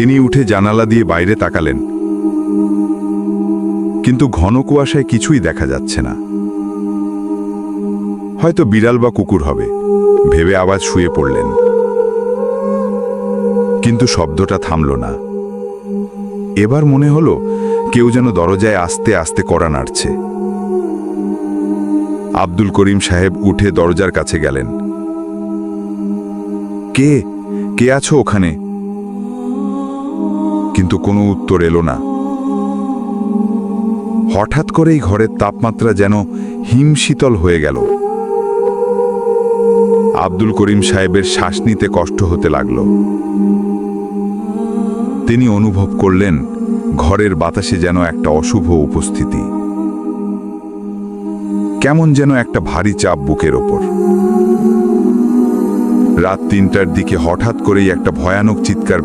তিনি উঠে জানালা দিয়ে বাইরে তাকালেন। কিন্তু ঘন কুয়াশায় কিছুই দেখা যাচ্ছে না। হয়তো বিড়াল বা কুকুর হবে, ভেবে আবার শুয়ে পড়লেন। কিন্তু শব্দটা থামল না। এবার মনে হলো কেউ যেন দরজায় আস্তে আস্তে কড়া নাড়ছে। আব্দুল করিম সাহেব উঠে দরজার কাছে গেলেন। কে? কে আছো ওখানে? কিন্তু কোনো উত্তর এলো না। হঠাৎ করেই ঘরের তাপমাত্রা যেন হিমশীতল হয়ে গেল। আব্দুল করিম সাহেবের শ্বাস নিতে কষ্ট হতে লাগল। তিনি অনুভব করলেন, ঘরের বাতাসে যেন একটা অশুভ উপস্থিতি। কেমন যেন একটা ভারী চাপ বুকের ওপর। রাত তিনটার দিকে হঠাৎ করেই একটা ভয়ানক চিৎকার